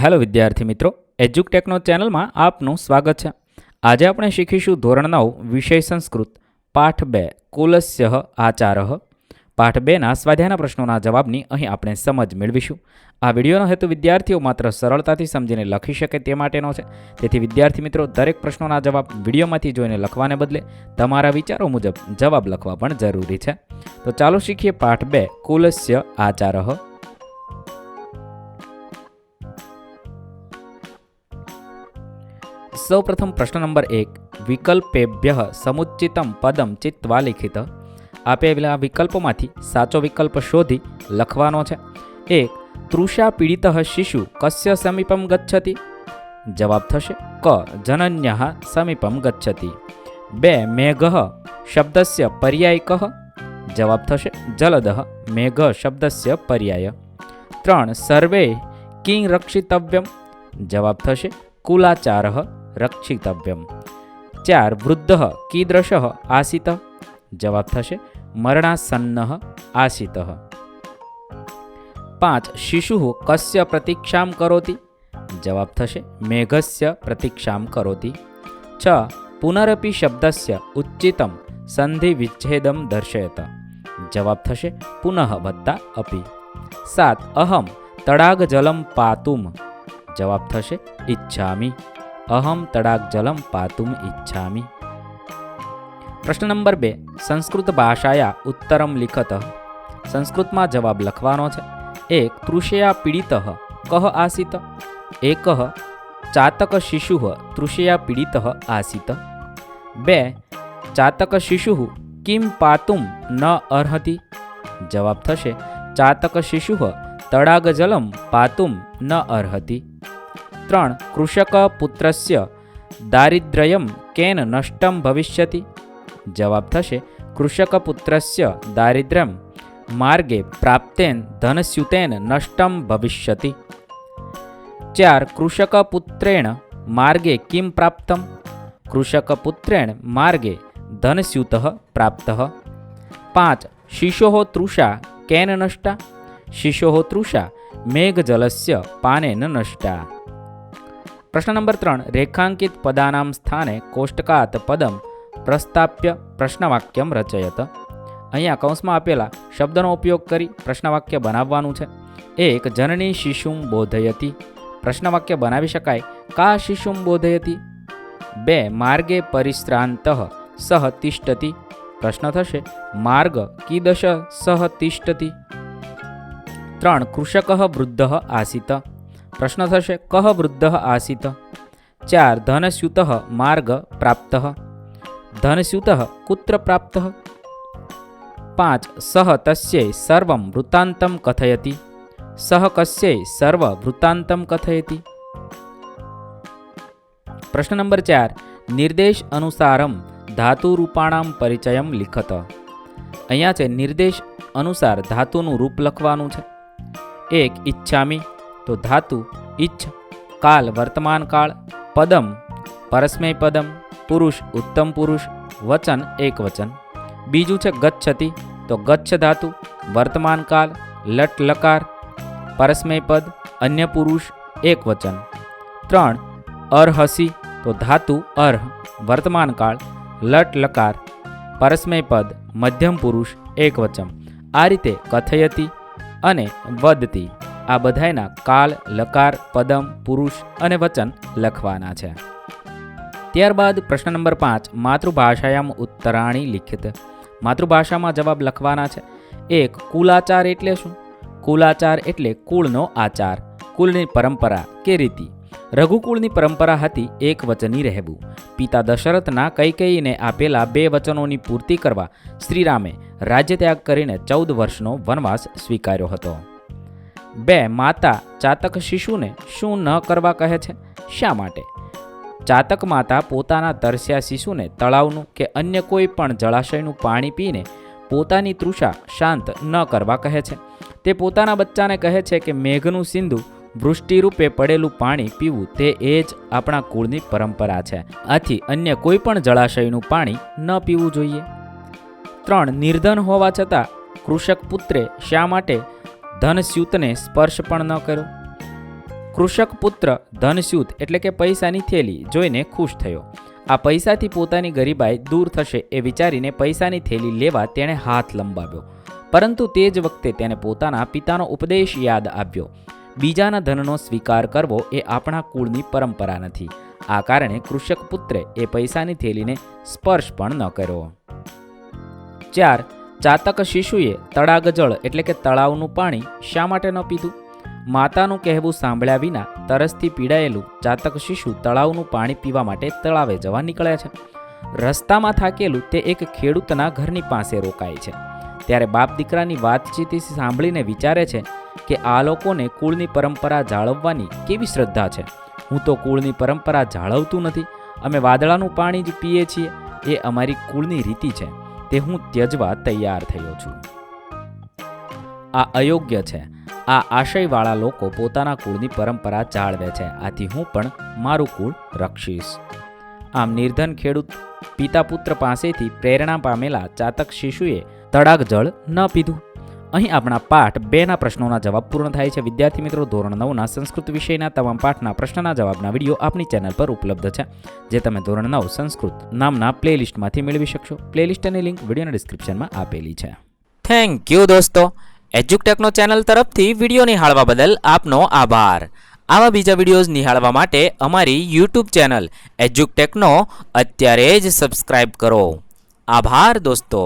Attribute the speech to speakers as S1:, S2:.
S1: Hello વિદ્યાર્થી મિત્રો એજ્યુકટેકનો ચેનલમાં આપનું સ્વાગત છે. આજે આપણે શીખીશું ધોરણ નવ, વિષય સંસ્કૃત, પાઠ બે, કુલસ્ય આચારઃ. પાઠ બેના સ્વાધ્યાયના પ્રશ્નોના જવાબની અહીં આપણે સમજ મેળવીશું. આ વિડીયોનો હેતુ વિદ્યાર્થીઓ માત્ર સરળતાથી સમજીને લખી શકે તે માટેનો છે. તેથી વિદ્યાર્થી મિત્રો, દરેક પ્રશ્નોના જવાબ વિડીયોમાંથી જોઈને લખવાને બદલે તમારા વિચારો મુજબ જવાબ લખવા પણ જરૂરી છે. તો ચાલો શીખીએ પાઠ બે, કુલસ્ય આચારઃ. સૌપ્રથમ પ્રશ્ન નંબર એક, વિકલ્પેભ્ય સમુચિતમ પદમ ચિત્વા લિખિત. આપેલા વિકલ્પોમાંથી સાચો વિકલ્પ શોધી લખવાનો છે. એક, તૃષા પીડિત શિશુ કસ્ય સમીપમ ગચ્છતિ? જવાબ થશે, ક, જનન્ય સમીપમ ગચ્છતિ. બે, મેઘ શબ્દસ્ય પર્યાય કહ જવાબ થશે, જલદ મેઘ શબ્દસ્ય પર્યાય. ત્રણ, સર્વે કિં રક્ષિતવ્યમ જવાબ થશે, કુલાચાર રક્ષિતવ્યમ. ચાર, વૃદ્ધ કીદૃશ આસિત. જવાબ થશે, મરણાસન્ન આસિત. પાંચ, શિશુ કસ્ય પ્રતીક્ષામ કરોતી. જવાબ થશે, મેઘસ્ય પ્રતીક્ષામ કરોતી. છ, પુનરપી શબ્દસ્ય ઉચ્ચિતમ સંધિ વિચ્છેદમ દર્શયત. જવાબ થશે, પુનઃ વત્તા અપી. સાત, અહમ તળાગ જલમ પાતુમ. જવાબ થશે, ઈચ્છામી. અહમ તડાક જલમ પાતુમ ઈચ્છામી પ્રશ્ન નંબર બે સંસ્કૃત ભાષાયા ઉત્તરમ લિખત સંસ્કૃતમાં જવાબ લખવાનો છે એક તૃષયા પીડિત કહ આસિત એક ચાતક શિશુ તૃષયા પીડિત આસિત બે ચાતક શિશુ કિમ પાતુમ ન અર્હતી જવાબ થશે ચાતક શિશુ તડાગ જલમ પાતુમ ન અર્હતિ ત્રણ કૃષક પુત્રસ્ય દારિદ્ર્યમ કેન નષ્ટમ ભવિષ્યતિ જવાબ થશે કૃષક પુત્રસ્ય દારિદ્ર્યમ માર્ગે પ્રાપ્તેન ધનસ્યુતેન નષ્ટમ ભવિષ્યતિ ચાર કૃષકપુત્રેણ માર્ગે કિમ પ્રાપ્તમ કૃષકપુત્રેણ માર્ગે ધનસ્યુત પ્રાપ્ત પાંચ શિશો તૃષા કેન નષ્ટા શિશો તૃષા મેઘજલસ્ય પાનેન નષ્ટા પ્રશ્ન નંબર ત્રણ, રેખાંકિત પદાનામ સ્થાને કોષ્ટકાત પદમ પ્રસ્તાપ્ય પ્રશ્નવાક્યમ રચયત. અહીંયા કૌંસમાં આપેલા શબ્દનો ઉપયોગ કરી પ્રશ્નવાક્ય બનાવવાનું છે. એક, જનની શિશુમ બોધયતી. પ્રશ્નવાક્ય બનાવી શકાય. કા શિશુમ બોધયતી? બે, માર્ગે પરિશ્રાંત સહ તિષ્ઠતિ. પ્રશ્ન થશે, માર્ગ કીદશ સહ તિષ્ઠતિ. ત્રણ, કૃષક વૃદ્ધ આસિત. પ્રશ્ન થશે, કહ વૃદ્ધ આસિત? ચાર, ધનસ્યુત માર્ગ પ્રાપ્ત. ધનસ્યુત કુત્ર પ્રાપ્ત? પાંચ, સહ તસ્યૈ સર્વં વૃત્તાંતમ કથયતી? સહ કસ્યૈ સર્વ વૃત્તાંતમ કથયતી? પ્રશ્ન નંબર ચાર, નિર્દેશ અનુસારમ ધાતુરૂપાણામ પરિચયમ લિખત. અહીંયા છે, નિર્દેશ અનુસાર ધાતુનું રૂપ લખવાનું છે. એક, ઈચ્છામી. તો ધાતુ ઇચ્છ કાલ, વર્તમાન કાળ, પદમ, પરસ્મય પદમ, પુરુષ, ઉત્તમ પુરુષ, વચન, એક વચન. બીજું છે ગચ્છતિ, તો ગચ્છ ધાતુ, વર્તમાન કાળ, લટ લકાર, પરસ્મય પદ, અન્ય પુરુષ, એક વચન. ત્રણ, અર્હસી, તો ધાતુ, અર્હ, વર્તમાન કાળ, લટ લકાર, પરસ્મય પદ, મધ્યમ પુરુષ, એક વચન. આ રીતે કથયતી અને વદતી. આ બધાયના કાલ, લકાર, પદમ, પુરુષ અને વચન લખવાના છે. ત્યારબાદ પ્રશ્ન નંબર પાંચ, માતૃભાષાયામ ઉત્તરાણી લિખિત. માતૃભાષામાં જવાબ લખવાના છે. એક, કુલાચાર એટલે શું? કુલાચાર એટલે કુળનો આચાર, કુળની પરંપરા કે રીતિ. રઘુકુળની પરંપરા હતી એક વચની રહેવું. પિતા દશરથના કૈકેયીને આપેલા બે વચનોની પૂર્તિ કરવા શ્રીરામે રાજ્યત્યાગ કરીને ચૌદ વર્ષનો વનવાસ સ્વીકાર્યો હતો. બે માતા ચાતક શિશુને શું ન કરવા કહે છે? શા માટે? ચાતક માતા પોતાના તરસ્યા શિશુને તળાવનું કે અન્ય કોઈ પણ જળાશયનું પાણી પીને પોતાની તૃષા શાંત ન કરવા કહે છે. તે પોતાના બચ્ચાને કહે છે કે મેઘનું સિંધુ વૃષ્ટિરૂપે પડેલું પાણી પીવું તે એ જ આપણા કુળની પરંપરા છે. આથી અન્ય કોઈ પણ જળાશયનું પાણી ન પીવું જોઈએ. ત્રણ, નિર્ધન હોવા છતાં કૃષક પુત્રે શા માટે ધનસ્યુતને સ્પર્શ પણ ન કર્યો. કૃષક પુત્ર ધનસ્યુત એટલે કે પૈસાની થેલી જોઈને ખુશ થયો. આ પૈસાથી પોતાની ગરીબાઈ દૂર થશે એ વિચારીને પૈસાની થેલી લેવા તેણે હાથ લંબાવ્યો. પરંતુ તે જ વખતે તેને પોતાના પિતાનો ઉપદેશ યાદ આવ્યો. બીજાના ધનનો સ્વીકાર કરવો એ આપણા કુળની પરંપરા નથી. આ કારણે કૃષક પુત્રે એ પૈસાની થેલીને સ્પર્શ પણ ન કર્યો. ચાર ચાતક શિશુએ તળાગ જળ એટલે કે તળાવનું પાણી શા માટે ન પીધું? માતાનું કહેવું સાંભળ્યા વિના તરસથી પીડાયેલું ચાતક શિશુ તળાવનું પાણી પીવા માટે તળાવે જવા નીકળે છે. રસ્તામાં થાકેલું તે એક ખેડૂતના ઘરની પાસે રોકાય છે. ત્યારે બાપ દીકરાની વાતચીત સાંભળીને વિચારે છે કે આ લોકોને કુળની પરંપરા જાળવવાની કેવી શ્રદ્ધા છે. હું તો કુળની પરંપરા જાળવતું નથી. અમે વાદળાનું પાણી જ પીએ છીએ. એ અમારી કુળની રીતિ છે. તે હું ત્યજવા તૈયાર થયો છું. આ અયોગ્ય છે. આ આશયવાળા લોકો પોતાના કુળની પરંપરા જાળવે છે. આથી હું પણ મારું કુળ રક્ષીશ. આમ નિર્ધન ખેડૂત પિતા પુત્ર પાસેથી પ્રેરણા પામેલા ચાતક શિશુએ તડાક જળ ન પીધું. અહીં આપણા પાઠ બેના પ્રશ્નોના જવાબ પૂર્ણ થાય છે. વિદ્યાર્થી મિત્રો, ધોરણ નવના સંસ્કૃત વિષયના તમામ પાઠના પ્રશ્નના જવાબના વીડિયો આપણી ચેનલ પર ઉપલબ્ધ છે, જે તમે ધોરણ નવ સંસ્કૃત નામના પ્લેલિસ્ટમાંથી મેળવી શકશો. પ્લેલિસ્ટની લિંક વિડીયોના ડિસ્ક્રિપ્શનમાં આપેલી છે. થેન્ક યુ દોસ્તો. એજ્યુકટેકનો ચેનલ તરફથી વીડિયો નિહાળવા બદલ આપનો આભાર. આવા બીજા વિડીયોઝ નિહાળવા માટે અમારી યુટ્યુબ ચેનલ એજ્યુકટેકનો અત્યારે જ સબસ્ક્રાઇબ કરો. આભાર દોસ્તો.